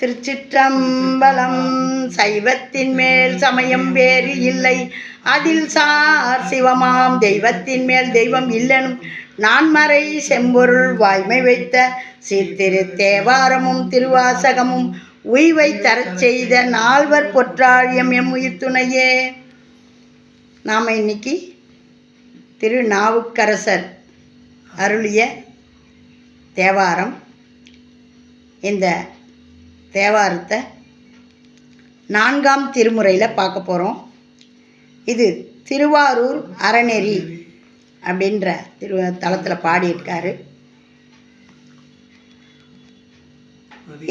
திருச்சிற்றம்பலம் சைவத்தின் மேல் சமயம் வேறு இல்லை. அதில் சார் சிவமாம் தெய்வத்தின் மேல் தெய்வம் இல்லனும். நான்மறை செம்பொருள் வாய்மை வைத்த சீர்திரு தேவாரமும் திருவாசகமும் உய்வை தரச் செய்த நால்வர் பொற்றாழியம் எம் உயிர் துணையே நாம் இன்னைக்கு திருநாவுக்கரசர் அருளிய தேவாரம் இந்த தேவாரத்தை நான்காம் திருமுறையில் பார்க்க போகிறோம் இது திருவாரூர் அறநெறி அப்படின்ற திரு தளத்தில் பாடியிருக்காரு.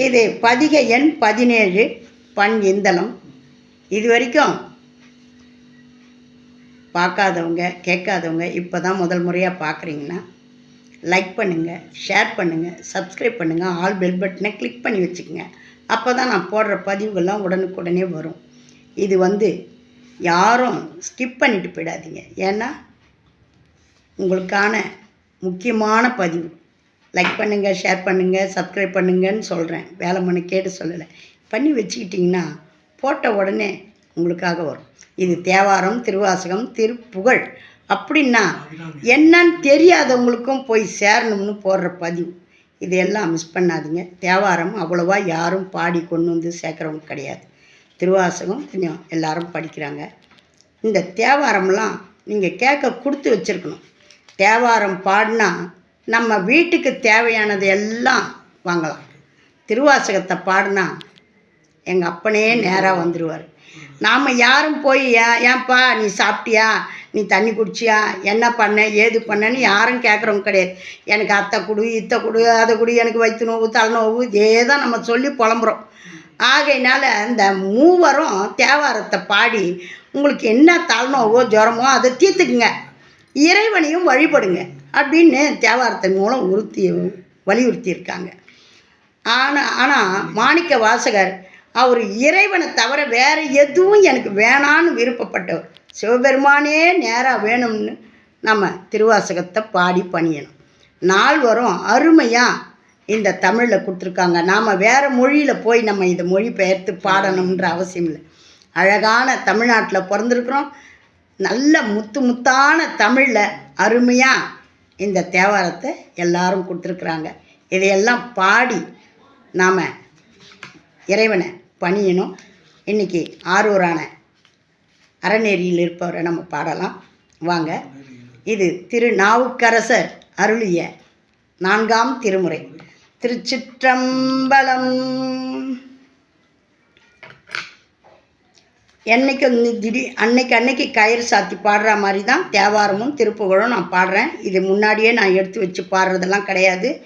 இது பதிக எண் பதினேழு பண் இந்தளம் இது வரைக்கும் பார்க்காதவங்க கேட்காதவங்க இப்போ தான் முதல் முறையாக பார்க்குறீங்கன்னா லைக் பண்ணுங்கள் ஷேர் பண்ணுங்கள் சப்ஸ்கிரைப் பண்ணுங்கள் ஆல் பெல் பட்டனை கிளிக் பண்ணி வச்சுக்கோங்க. அப்போ தான் நான் போடுற பதிவுகள்லாம் உடனுக்குடனே வரும். இது வந்து யாரும் ஸ்கிப் பண்ணிட்டு போயிடாதீங்க. ஏன்னா உங்களுக்கான முக்கியமான பதிவு. லைக் பண்ணுங்கள் ஷேர் பண்ணுங்கள் சப்ஸ்கிரைப் பண்ணுங்கன்னு சொல்கிறேன் வேலை மணி கேட்டு சொல்லலை. பண்ணி வச்சுக்கிட்டிங்கன்னா போட்ட உடனே உங்களுக்காக வரும். இது தேவாரம் திருவாசகம் திருப்புகழ் அப்படின்னா என்னன்னு தெரியாதவங்களுக்கும் போய் சேரணும்னு போடுற பதிவு. இதையெல்லாம் மிஸ் பண்ணாதீங்க. தேவாரம் அவ்வளோவா யாரும் பாடி கொண்டு வந்து சேர்க்குறவங்க கிடையாது. திருவாசகம் கொஞ்சம் எல்லாரும் படிக்கிறாங்க. இந்த தேவாரம்லாம் நீங்கள் கேட்க கொடுத்து வச்சுருக்கணும். தேவாரம் பாடினா நம்ம வீட்டுக்கு தேவையானது எல்லாம் வாங்கலாம். திருவாசகத்தை பாடினா எங்கள் அப்பனே நேராக வந்துடுவார் நாம் யாரும் போய் ஏன் ஏன்பா நீ சாப்பிட்டியா? நீ தண்ணி குடிச்சியா? என்ன பண்ண? ஏது பண்ணன்னு யாரும் கேட்குறவங்க கிடையாது. எனக்கு அத்தை குடு இத்தை குடு அதை குடு எனக்கு வயிற்று நோவு தலை நோவு இதே தான் நம்ம சொல்லி புலம்புறோம். ஆகையினால இந்த மூவரும் தேவாரத்தை பாடி உங்களுக்கு என்ன தலைநோவோ ஜுரமோ அதை தீர்த்துக்குங்க. இறைவனையும் வழிபடுங்க. அப்படின்னு தேவாரத்தின் மூலம் உறுத்தி வலியுறுத்தியிருக்காங்க. ஆனால் ஆனால் மாணிக்க வாசகர் அவர் இறைவனை தவிர வேறு எதுவும் எனக்கு வேணான்னு விருப்பப்பட்டவர். சிவபெருமானே நேராக வேணும்னு நம்ம திருவாசகத்தை பாடி பணியணும். நாள் வரும் அருமையாக இந்த தமிழில் கொடுத்துருக்காங்க. நாம் வேறு மொழியில் போய் நம்ம இதை மொழி பெயர்த்து பாடணுன்ற அவசியம் இல்லை. அழகான தமிழ்நாட்டில் பிறந்திருக்கிறோம். நல்ல முத்து முத்தான தமிழில் அருமையாக இந்த தேவாரத்தை எல்லாரும் கொடுத்துருக்குறாங்க. இதையெல்லாம் பாடி நாம் இறைவனை பணியணும். இன்றைக்கி ஆரூரான அறநெறியில் இருப்பவரை நம்ம பாடலாம். வாங்க. இது திரு நாவுக்கரசர் அருளிய நான்காம் திருமுறை. திருச்சிற்றம்பலம். என்னைக்கு வந்து திடீர் அன்னைக்கு அன்னைக்கு கயிறு சாத்தி பாடுற மாதிரி தான் தேவாரமும் திருப்புகழும் நான் பாடுறேன். இது முன்னாடியே நான் எடுத்து வச்சு பாடுறதெல்லாம் கிடையாது.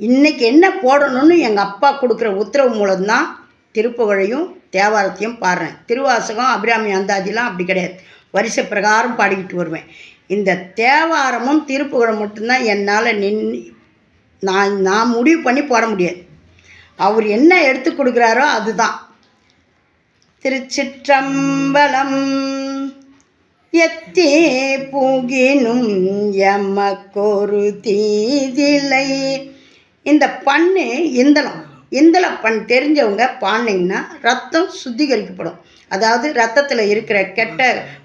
இன்றைக்கி என்ன போடணும்னு எங்கள் அப்பா கொடுக்குற உத்தரவு மூலம்தான் திருப்புகழையும் தேவாரத்தையும் பாடுறேன். திருவாசகம் அபிராமி அந்தாதிலாம் அப்படி கிடையாது. வரிசை பிரகாரம் பாடிக்கிட்டு வருவேன். இந்த தேவாரமும் திருப்புகழும் மட்டும்தான் என்னால் நின் நான் நான் முடிவு பண்ணி போட முடியாது. அவர் என்ன எடுத்து கொடுக்குறாரோ அதுதான். திருச்சிற்றம்பலம் எத்தே புகினும் எமக்கொரு தீதிலை. இந்த பண்ணு இந்தளம். இந்தள பண் தெரிஞ்சவங்க பாடினீங்கன்னா ரத்தம் சுத்திகரிக்கப்படும். அதாவது ரத்தத்தில் இருக்கிற கெட்ட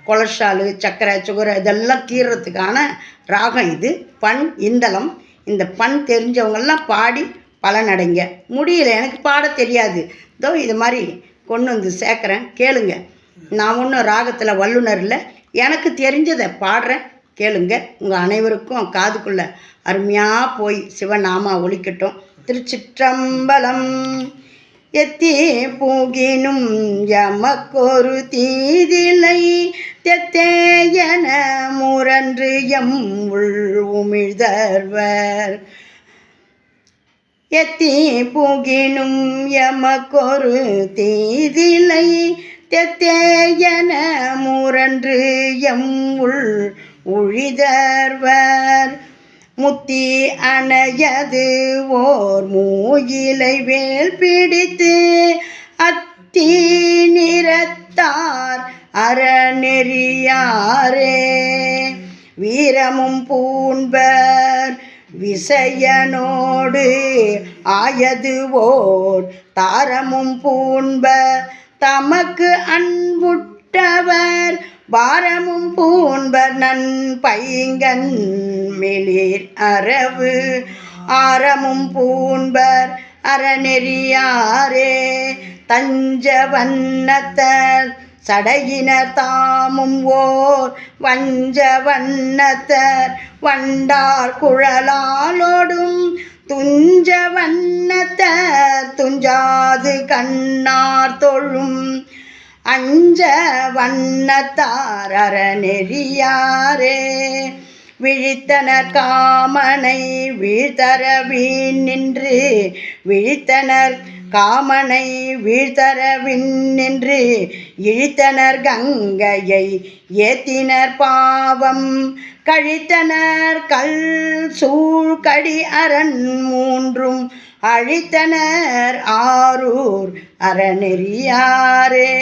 கொலஸ்ட்ராலு சர்க்கரை சுகரை இதெல்லாம் தீர்றதுக்கான ராகம் இது. பண் இந்தளம் இந்த பண் தெரிஞ்சவங்கெல்லாம் பாடி பலனடைங்க. முடியல எனக்கு பாட தெரியாது. இதோ இது மாதிரி கொண்டு வந்து சேர்க்குறேன் கேளுங்க. நான் ஒன்றும் ராகத்தில் வல்லுனர் இல்லை. எனக்கு தெரிஞ்சதை பாடுறேன் கேளுங்க. உங்கள் அனைவருக்கும் காதுக்குள்ளே அருமையாக போய் சிவநாமா ஒலிக்கட்டும். திருச்சிற்றம்பலம். எத்தி பூகினும் எமக்கொரு தீதிலை தெத்தேயன முரன்று எம் உள் உமிழ்தர்வர். எத்தி புகினும் எமக்கொரு தீதிலை தெத்தேயன முரன்று எம் உள் உழிதர்வர். முத்தி அணையது ஓர் மூயிலை வேல் பிடித்து அத்தி நிறத்தார் அறநெறியாரே. வீரமும் பூண்பர் விசையனோடு ஆயது ஓர் தாரமும் பூண்ப தமக்கு அன்புட்டவர் பாரமும் பூண்பர் நன் பைங்கன் மிளிர் அரவு. ஆரமும் பூண்பர் அறநெறியாரே தஞ்ச வண்ணத்தர் சடையினர் தாமும் ஓர் வஞ்ச வண்ணத்தர் வண்டார் குழலாலோடும் துஞ்ச வண்ணத்தர் துஞ்சாது கண்ணார் தொழும் அஞ்ச வண்ணத்தாரர நெறியாரே. விழித்தனர் காமனை வீழ்த்தர வீண் நின்று விழித்தனர் காமனை வீழ்த்தர விண் நின்று இழித்தனர் கங்கையை ஏத்தினர் பாவம். கழித்தனர் கல் சூழ்கடி அரண் மூன்றும் அழித்தனர் ஆரூர் அறநெறியாரே.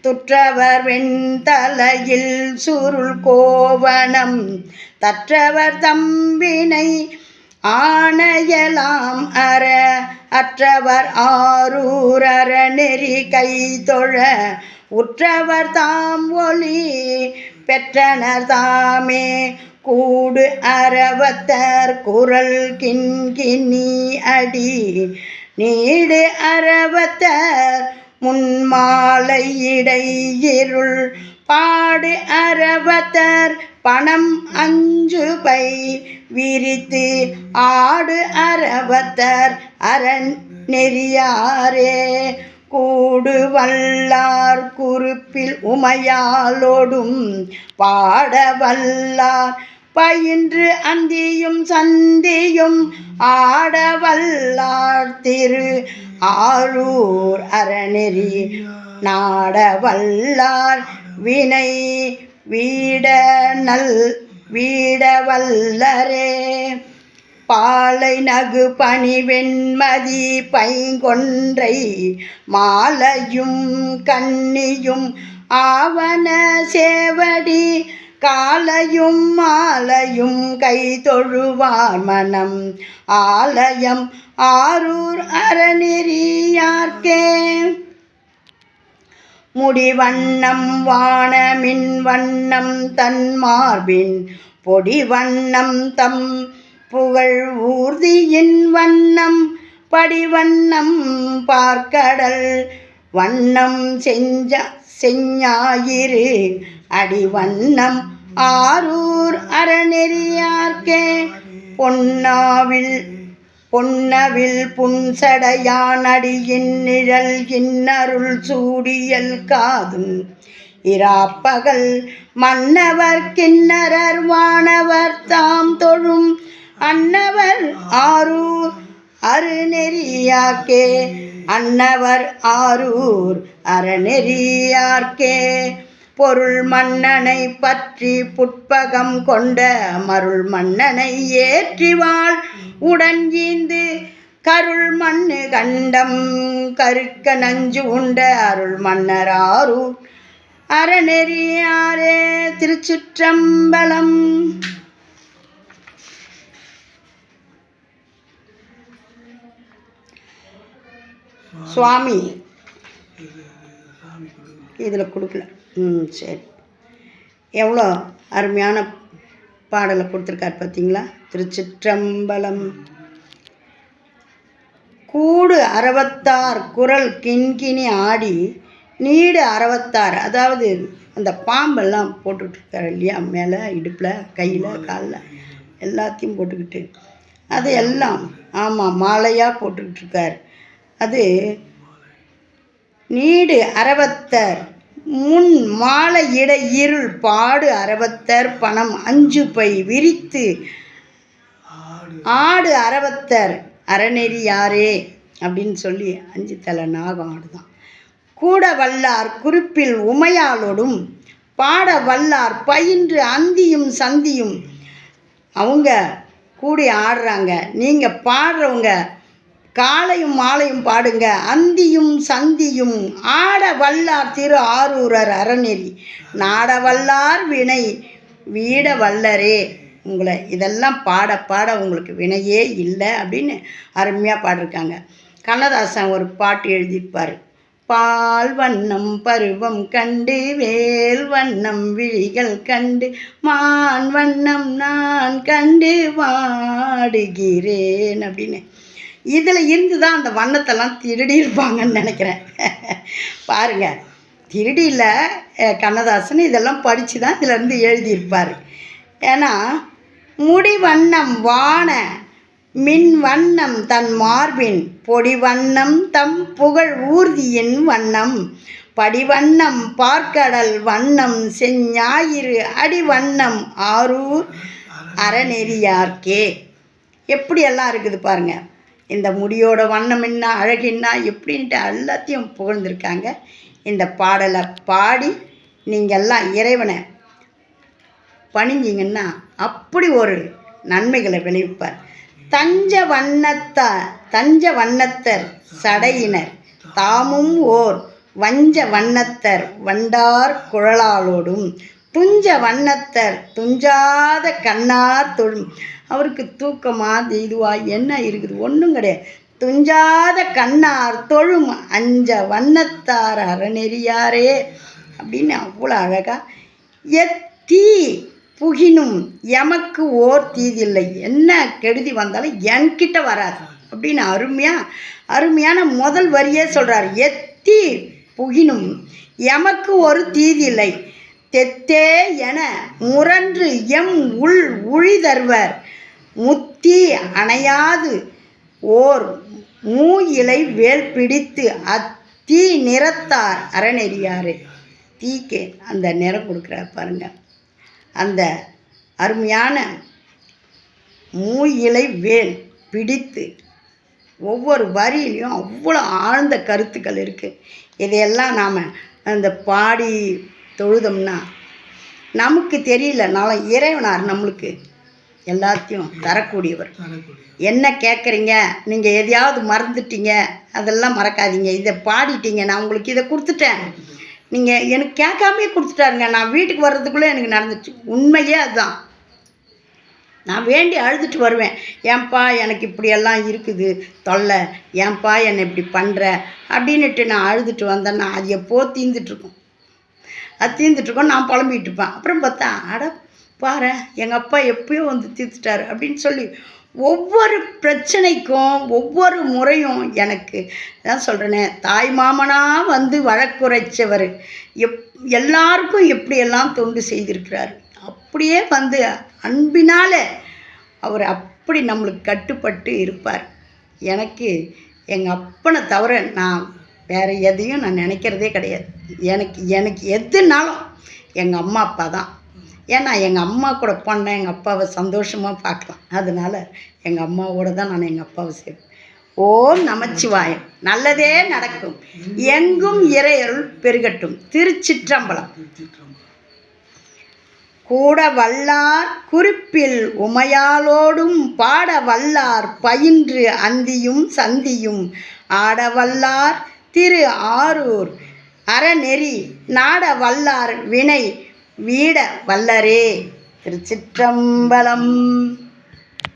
துற்றவர் வெண்தலையில் சுருள் கோவணம் தற்றவர் தம்பினை ஆணையலாம் அற அற்றவர் ஆரூர் அறநெறி கை தொழ உற்றவர் தாம் ஒளி பெற்றனர் தாமே. கூடு அறவத்தர் குரல் கிண்கினி அடி. நீடு அறவத்தர் முன்மாலை இடையிருள். பாடு அறவத்தர் பணம் அஞ்சு பை விரித்து ஆடு அறவத்தர் அரண் நெறியாரே. கூடு வல்லார் குறிப்பில் உமையாலோடும் பாட வல்லார் பயின்று அந்தியும் சந்தியும் ஆடவல்லார் திரு ஆரூர் அறநெறி நாடவல்லார் வினை வீட நல் வீட பாலை நகு பணி வெண்மதி பைங்கொன்றை மாலையும் கண்ணியும் ஆவன சேவடி காலையும் மாலையும் கை தொழுவார் மனம். ஆலயம் ஆரூர் அறநெறியார்க்கே. முடிவண்ணம் வானமின் வண்ணம் தன் மார்பின். பொடி வண்ணம் தம் புகழ் ஊர்தியின் வண்ணம். படிவண்ணம் பார்க்கடல் வண்ணம் செஞ்ச செஞ்ஞாயிறு. அடிவண்ணம் ஆரூர் அறநெறியார்க்கே பொன்னாவில் பொன்னவில் புன்சடையானடியின் நிழல் இன்னருள் சூடியல் காதும். இராப்பகல் மன்னவர் கிண்ணரர் வானவர் தாம் தொழும் அன்னவர் ஆரூர் அருநெறியாக்கே அன்னவர் ஆரூர் அறநெறியார்க்கே. பொருள் மன்னனை பற்றி புட்பகம் கொண்ட மருள் மன்னனை ஏற்றிவாள் உடன் ஈந்து கருள் மண்ணு கண்டம் கருக்க நஞ்சு உண்ட அருள் மன்னராரூர் அறநெறியாரே திருச்சிற்றம்பலம். சுவாமி. இதில் கொடுக்கல. ம் சரி. எவ்வளோ அருமையான பாடலை கொடுத்துருக்கார் பார்த்தீங்களா? திருச்சிற்றம்பலம். கூடு அறுபத்தார் குரல் கிண்கிணி ஆடி நீடு அறுபத்தாறு அதாவது அந்த பாம்பெல்லாம் போட்டுட்ருக்காரு இல்லையா? மேலே இடுப்பில் கையில் காலில். எல்லாத்தையும் போட்டுக்கிட்டு. அது எல்லாம் ஆமாம் மாலையாக போட்டுக்கிட்டு இருக்கார் அது நீடு அறவத்தர் முன் மாலை இட இருள் பாடு அறவத்தர் பணம் அஞ்சு பை விரித்து. ஆடு அறவத்தர் அறநெறி யாரே? அப்படின்னு சொல்லி அஞ்சு தலை நாகம் ஆடுதான். கூட வல்லார் குறிப்பில் உமையாளோடும் பாட வல்லார் பயின்று அந்தியும் சந்தியும். அவங்க கூடி ஆடுறாங்க. நீங்கள் பாடுறவங்க காலையும் மாலையும் பாடுங்க. அந்தியும் சந்தியும் ஆட வல்லார் திரு ஆரூரர் அறநெறி. நாட வல்லார் வினை வீட வல்லரே. உங்களை இதெல்லாம் பாட பாட உங்களுக்கு வினையே இல்லை அப்படின்னு அருமையாக பாடிருக்காங்க. கண்ணதாசன் ஒரு பாட்டு எழுதியிருப்பார். பால் வண்ணம் பருவம் கண்டு வேல் வண்ணம் விழிகள் கண்டு மான் வண்ணம் நான் கண்டு வாடுகிறேன் அப்படின்னு. இதில் இருந்து தான் அந்த வண்ணத்தெல்லாம் திருடியிருப்பாங்கன்னு நினைக்கிறேன். பாருங்க. திருடியில் கண்ணதாசன் இதெல்லாம் படித்து தான் இதிலேருந்து எழுதியிருப்பார். ஏன்னா முடி வண்ணம் வான மின் வண்ணம் தன் மார்பின் பொடி வண்ணம் தம் புகழ் ஊர்தியின் வண்ணம் படிவண்ணம் பார்க்கடல் வண்ணம் செஞ்ஞாயிறு அடி வண்ணம் ஆரூர் அறநெறியார்க்கே. எப்படியெல்லாம் இருக்குது பாருங்கள் இந்த முடியோட வண்ணம் என்ன அழகின்னா எப்படின்ட்டு எல்லாத்தையும் புகழ்ந்திருக்காங்க. இந்த பாடலை பாடி நீங்கள்லாம் இறைவனை பணிஞ்சிங்கன்னா அப்படி ஒரு நன்மைகளை விளைவிப்பார். தஞ்ச வண்ணத்தா தஞ்ச வண்ணத்தர் சடையினர் தாமும் ஓர் வஞ்ச வண்ணத்தர் வண்டார் குழலாளோடும் துஞ்ச வண்ணத்தர் துஞ்சாத கண்ணார் தொழும். அவருக்கு தூக்கமா இதுவா என்ன இருக்குது? ஒன்றும் கிடையாது. துஞ்சாத கண்ணார் தொழும் அஞ்ச வண்ணத்தார் அறநெறியாரே அப்படின்னு அவ்வளோ அழகா எத்தி புகினும் எமக்கு ஓர் தீதில்லை. என்ன கெடுதி வந்தாலும் என்கிட்ட வராது அப்படின்னு அருமையாக அருமையான முதல் வரியே சொல்கிறார் எத்தி புகினும் எமக்கு ஒரு தீதில்லை. தெத்தே என முரன்று எம் உள் உழிதர்வர். முத்தி அணையாது ஓர் மூ இலை வேல் பிடித்து அத்தீ நிறத்தார் அறநெறியாரு. தீக்கே அந்த நிறம் கொடுக்குறார் பாருங்க. அந்த அருமையான மூ இலை வேல் பிடித்து ஒவ்வொரு வரியிலையும் அவ்வளோ ஆழ்ந்த கருத்துக்கள் இருக்குது இதையெல்லாம் நாம் அந்த பாடி தொழுதோம்னா நமக்கு தெரியல நாளை இறைவனார் நம்மளுக்கு. எல்லாத்தையும் தரக்கூடியவர். என்ன கேட்குறீங்க நீங்கள் எதையாவது மறந்துட்டீங்க? அதெல்லாம் மறக்காதீங்க. இதை பாடிட்டீங்க. நான் உங்களுக்கு இதை கொடுத்துட்டேன். நீங்கள் எனக்கு கேட்காமே கொடுத்துட்டாருங்க. நான் வீட்டுக்கு வர்றதுக்குள்ளே எனக்கு நடந்துச்சு. உண்மையே அதுதான். நான் வேண்டி அழுதுட்டு வருவேன். ஏன்பா எனக்கு இப்படியெல்லாம் இருக்குது? தொல்லை. ஏன்பா என்னை இப்படி பண்ணுற அப்படின்னுட்டு நான் அழுதுட்டு வந்தேன்னா அது எப்போ தீர்ந்துட்டுருக்கும் அது தீர்ந்துட்டுருக்கோம் நான் புலம்பிகிட்டு இருப்பேன் அப்புறம் பார்த்தா அட பாரு எங்கள் அப்பா எப்பயோ வந்து தீர்த்துட்டாரு அப்படின்னு சொல்லி ஒவ்வொரு பிரச்சனைக்கும் ஒவ்வொரு முறையும் எனக்கு தான் சொல்கிறேனே தாய் மாமனாக வந்து வழக்குரைச்சவர். எப் எல்லாருக்கும் எப்படியெல்லாம் தொண்டு செய்திருக்கிறார்? அப்படியே வந்து அன்பினால் அவர் அப்படி நம்மளுக்கு கட்டுப்பட்டு இருப்பார். எனக்கு எங்கள் அப்பனை தவிர நான் வேறு எதையும் நான் நினைக்கிறதே கிடையாது. எனக்கு எனக்கு எதுனாலும் எங்கள் அம்மா அப்பா தான். ஏன்னா எங்கள் அம்மா கூட போனேன் எங்கள் அப்பாவை சந்தோஷமாக பார்க்கலாம். அதனால் எங்கள் அம்மாவோட தான் நான் எங்கள் அப்பாவை சேர்ப்பேன் ஓம் நமச்சிவாயம். நல்லதே நடக்கும். எங்கும் இறையருள் பெருகட்டும். திருச்சிற்றம்பலம். கூட வல்லார் குறிப்பில் உமையாலோடும் பாட வல்லார் பயின்று அந்தியும் சந்தியும். ஆட வல்லார் திரு ஆரூர் அறநெறி நாட வல்லார் வினை வீட வல்லரே திருச்சிற்றம்பலம்.